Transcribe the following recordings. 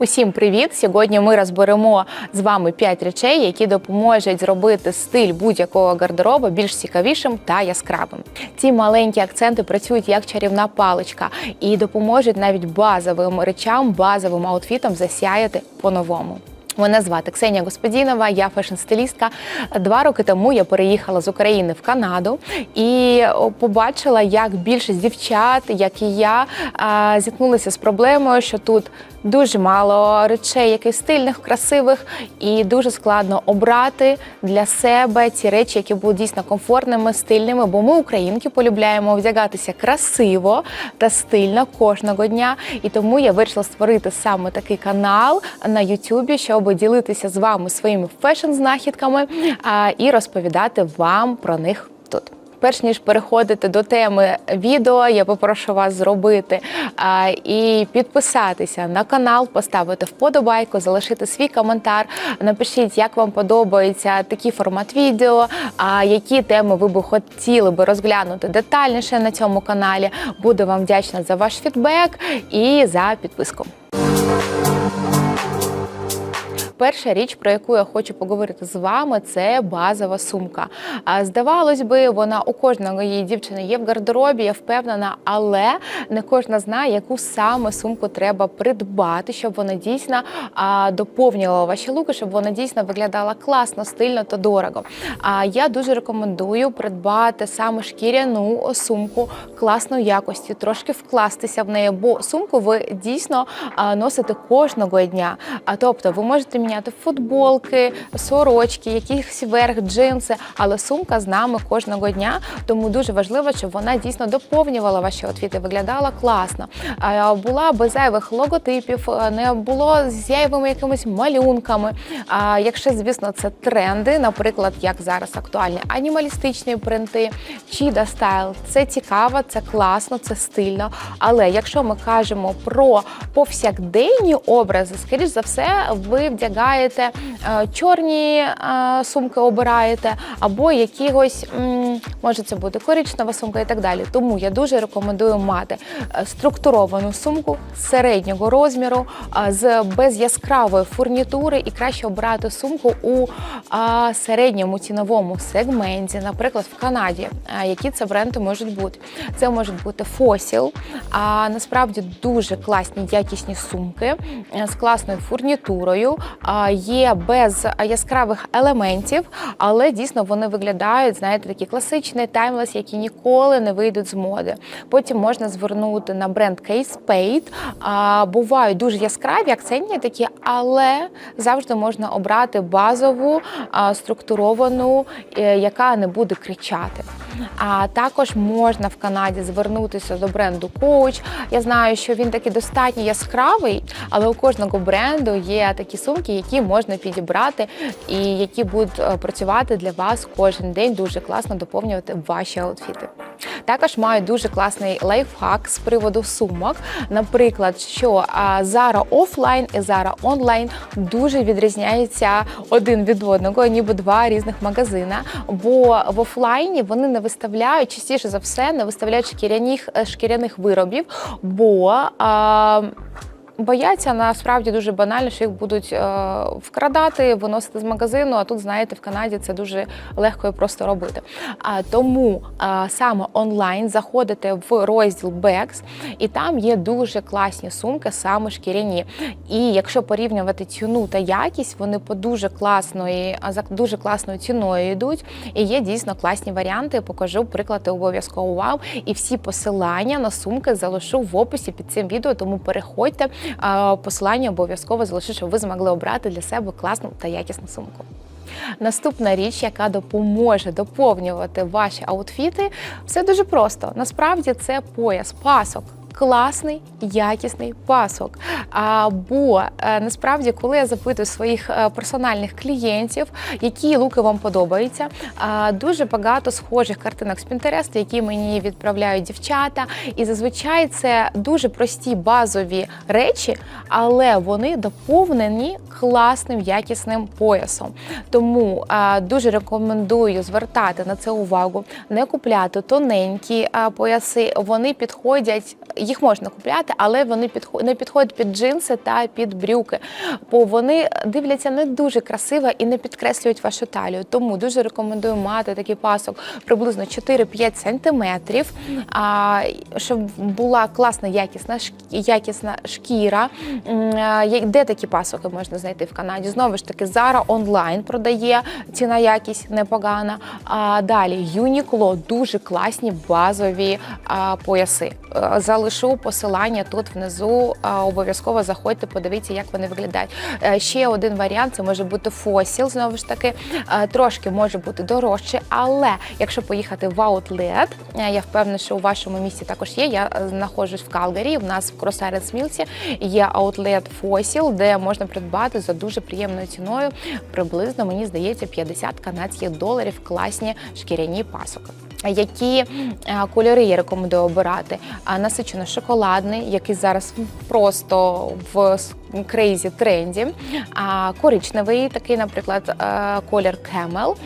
Усім привіт! Сьогодні ми розберемо з вами 5 речей, які допоможуть зробити стиль будь-якого гардероба більш цікавішим та яскравим. Ці маленькі акценти працюють як чарівна паличка і допоможуть навіть базовим речам, базовим аутфітам засяяти по-новому. Мене звати Ксенія Господінова, я фешн-стилістка. Два роки тому я переїхала з України в Канаду і побачила, як більшість дівчат, як і я, зіткнулися з проблемою, що тут дуже мало речей, яких стильних, красивих, і дуже складно обрати для себе ці речі, які будуть дійсно комфортними, стильними. Бо ми, українки, полюбляємо вдягатися красиво та стильно кожного дня. І тому я вирішила створити саме такий канал на Ютубі, щоб ділитися з вами своїми фешн-знахідками і розповідати вам про них тут. Перш ніж переходити до теми відео, я попрошу вас зробити а, і підписатися на канал, поставити вподобайку, залишити свій коментар. Напишіть, як вам подобається такий формат відео, а які теми ви би хотіли би розглянути детальніше на цьому каналі. Буду вам вдячна за ваш фідбек і за підписку. Перша річ, про яку я хочу поговорити з вами, це базова сумка. Здавалось би, вона у кожного її дівчини є в гардеробі, я впевнена, але не кожна знає, яку саме сумку треба придбати, щоб вона дійсно доповнювала ваші луки, щоб вона дійсно виглядала класно, стильно та дорого. А я дуже рекомендую придбати саме шкіряну сумку класної якості, трошки вкластися в неї, бо сумку ви дійсно носите кожного дня. А тобто, ви можете міняти футболки, сорочки, якісь верх, джинси, але сумка з нами кожного дня. Тому дуже важливо, щоб вона дійсно доповнювала ваші outfити, виглядала класно. Була без зайвих логотипів, не було з зайвими якимись малюнками. А якщо, звісно, це тренди, наприклад, як зараз актуальні анімалістичні принти, чіда стайл, це цікаво, це класно, це стильно. Але якщо ми кажемо про повсякденні образи, скоріш за все, ви вдягаєте е, чорні е, сумки, обираєте, або якихось, може це бути коричнева сумка і так далі. Тому я дуже рекомендую мати е, структуровану сумку середнього розміру е, з без яскравої фурнітури і краще обирати сумку у середньому ціновому сегменті, наприклад, в Канаді. Е, Які це бренди можуть бути? Це можуть бути Fossil, а насправді дуже класні якісні сумки з класною фурнітурою, є без яскравих елементів, але дійсно вони виглядають, знаєте, такі класичні таймлес, які ніколи не вийдуть з моди. Потім можна звернути на бренд Case Spade. А, Бувають дуже яскраві, акцентні такі, але завжди можна обрати базову, а, структуровану, е, яка не буде кричати. А також можна в Канаді звернутися до бренду Coach. Я знаю, що він такий достатньо яскравий, але у кожного бренду є такі сумки, які можна підібрати і які будуть е, працювати для вас кожен день, дуже класно доповнювати ваші аутфіти. Також маю дуже класний лайфхак з приводу сумок. Наприклад, що а, Zara офлайн і Zara онлайн дуже відрізняються один від одного, ніби два різних магазина. Бо в офлайні вони не виставляють частіше за все, не виставляють шкіряних шкіряних виробів, бо а, Бояться насправді дуже банально, що їх будуть е, вкрадати, виносити з магазину. А тут, знаєте, в Канаді це дуже легко і просто робити. А тому е, саме онлайн заходите в розділ Bags, і там є дуже класні сумки, саме шкіряні. І якщо порівнювати ціну та якість, вони по дуже класної, за дуже класною ціною йдуть. І є дійсно класні варіанти. Покажу приклади обов'язково вам. І всі посилання на сумки залишу в описі під цим відео. Тому переходьте. Посилання обов'язково залишу, щоб ви змогли обрати для себе класну та якісну сумку. Наступна річ, яка допоможе доповнювати ваші аутфіти, все дуже просто. Насправді це пояс, пасок. Класний, якісний пасок. А, бо е, насправді, коли я запитую своїх е, персональних клієнтів, які луки вам подобаються, дуже багато схожих картинок з Pinterest, які мені відправляють дівчата. І зазвичай це дуже прості базові речі, але вони доповнені класним якісним поясом. Тому дуже рекомендую звертати на це увагу, не купляти тоненькі пояси. Вони підходять їх можна купляти, але вони не підходять під джинси та під брюки, бо вони дивляться не дуже красиво і не підкреслюють вашу талію. Тому дуже рекомендую мати такий пасок приблизно 4-5 сантиметрів, щоб була класна якісна якісна шкіра. Де такі пасоки можна знайти в Канаді? Знову ж таки, Zara онлайн продає ціна якість непогана. А далі Uniqlo дуже класні базові пояси. Е, Залишу посилання тут внизу. Обов'язково заходьте, подивіться, як вони виглядають. Е, Ще один варіант це може бути Fossil, знову ж таки, е, трошки може бути дорожче, але якщо поїхати в е, я впевнена, що у вашому місті також є. Я е, знаходжусь в Калгарі. У нас в Кросарец Мілсі є Outlet Fossil, де можна придбати за дуже приємною ціною. Приблизно мені здається 50 канадських доларів класні шкіряні пасоки. Які е, кольори я рекомендую обирати? Насичено шоколадний, який зараз просто в крейзі тренді. Коричневий, такий, наприклад, е, колір Camel,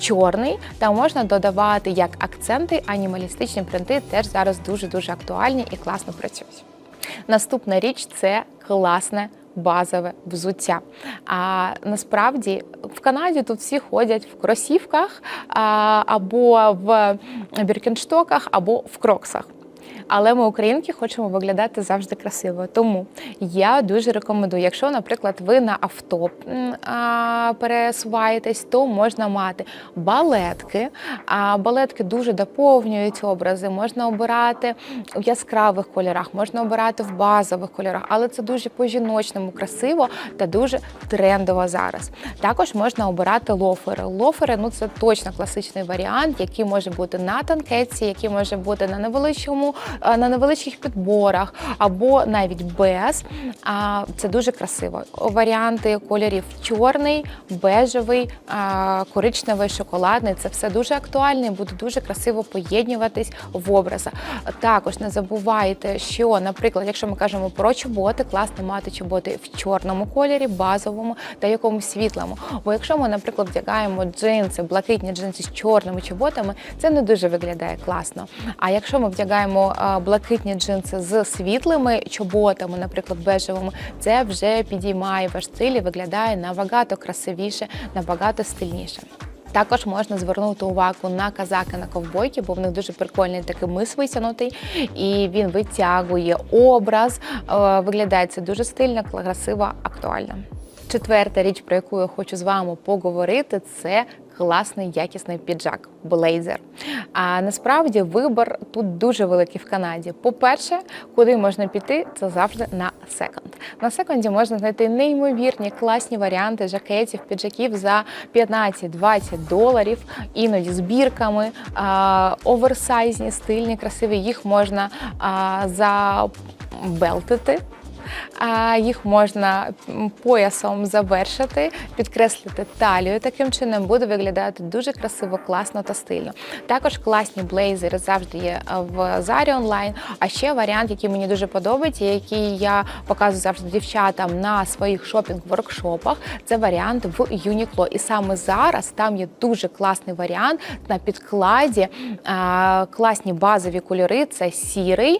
чорний. Та можна додавати як акценти, анімалістичні принти теж зараз дуже дуже актуальні і класно працюють. Наступна річ це класне базове взуття. А насправді в Канаді тут всі ходять в кросівках або в біркенштоках, або в кроксах. Але ми, українки, хочемо виглядати завжди красиво. Тому я дуже рекомендую, якщо, наприклад, ви на авто пересуваєтесь, то можна мати балетки. А балетки дуже доповнюють образи. Можна обирати в яскравих кольорах, можна обирати в базових кольорах, але це дуже по-жіночному красиво та дуже трендово зараз. Також можна обирати лофери. Лофери ну це точно класичний варіант, який може бути на танкетці, який може бути на невеличкому, на невеличких підборах або навіть без. А це дуже красиво. Варіанти кольорів чорний, бежевий, а, коричневий, шоколадний. Це все дуже актуально і буде дуже красиво поєднюватись в образах. Також не забувайте, що, наприклад, якщо ми кажемо про чоботи, класно мати чоботи в чорному кольорі, базовому та якомусь світлому. Бо якщо ми, наприклад, вдягаємо джинси, блакитні джинси з чорними чоботами, це не дуже виглядає класно. А якщо ми вдягаємо а, блакитні джинси з світлими чоботами, наприклад, бежевими, це вже підіймає ваш стиль і виглядає набагато красивіше, набагато стильніше. Також можна звернути увагу на казаки на ковбойки, бо в них дуже прикольний такий мис витягнутий, і він витягує образ. Е, Виглядає це дуже стильно, красиво, актуально. Четверта річ, про яку я хочу з вами поговорити, це класний якісний піджак блейзер. А насправді вибір тут дуже великий в Канаді. По-перше, куди можна піти, це завжди на секонд. На секонді можна знайти неймовірні класні варіанти жакетів, піджаків за 15-20 доларів, іноді з бірками, оверсайзні, стильні, красиві. Їх можна забелтити. Їх можна поясом завершити, підкреслити талію. Таким чином буде виглядати дуже красиво, класно та стильно. Також класні блейзери завжди є в Зарі онлайн. А ще варіант, який мені дуже подобається, який я показую завжди дівчатам на своїх шопінг-воркшопах, це варіант в Uniqlo. І саме зараз там є дуже класний варіант на підкладі. Класні базові кольори це сірий,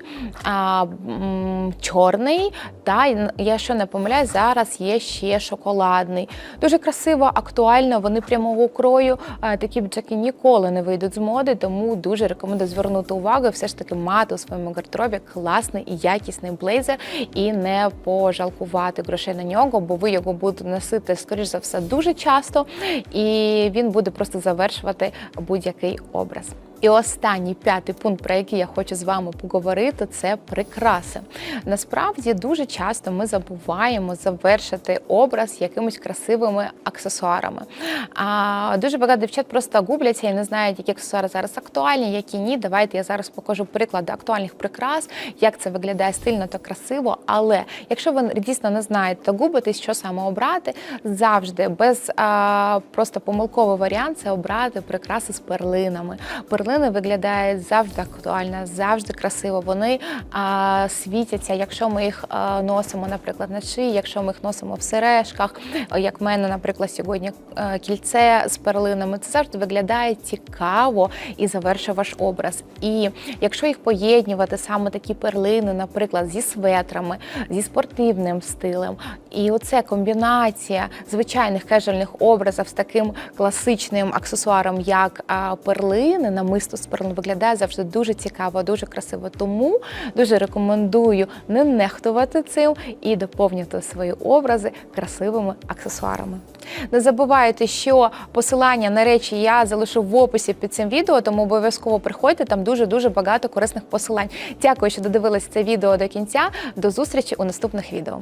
чорний. Та що не помиляюсь, зараз є ще шоколадний. Дуже красиво, актуально. Вони прямого крою. Такі бджаки ніколи не вийдуть з моди, тому дуже рекомендую звернути увагу все ж таки мати у своєму гардеробі класний і якісний блейзер і не пожалкувати грошей на нього, бо ви його будете носити, скоріш за все, дуже часто, і він буде просто завершувати будь-який образ. І останній п'ятий пункт, про який я хочу з вами поговорити, це прикраси. Насправді дуже часто ми забуваємо завершити образ якимись красивими аксесуарами. А дуже багато дівчат просто губляться і не знають, які аксесуари зараз актуальні, які ні. Давайте я зараз покажу приклади актуальних прикрас, як це виглядає стильно та красиво. Але якщо ви дійсно не знаєте та губитесь, що саме обрати, завжди без а, просто помилковий варіант це обрати прикраси з перлинами. Перлини виглядають завжди актуально, завжди красиво. Вони а, світяться, якщо ми їх а, носимо, наприклад, на шиї, якщо ми їх носимо в сережках, як в мене, наприклад, сьогодні кільце з перлинами. Це завжди виглядає цікаво і завершує ваш образ. І якщо їх поєднувати саме такі перлини, наприклад, зі светрами, зі спортивним стилем, і оце комбінація звичайних кежуальних образів з таким класичним аксесуаром, як перлини, намисто з виглядає завжди дуже цікаво, дуже красиво. Тому дуже рекомендую не нехтувати цим і доповнювати свої образи красивими аксесуарами. Не забувайте, що посилання на речі я залишу в описі під цим відео, тому обов'язково приходьте, там дуже дуже багато корисних посилань. Дякую, що додивились це відео до кінця. До зустрічі у наступних відео.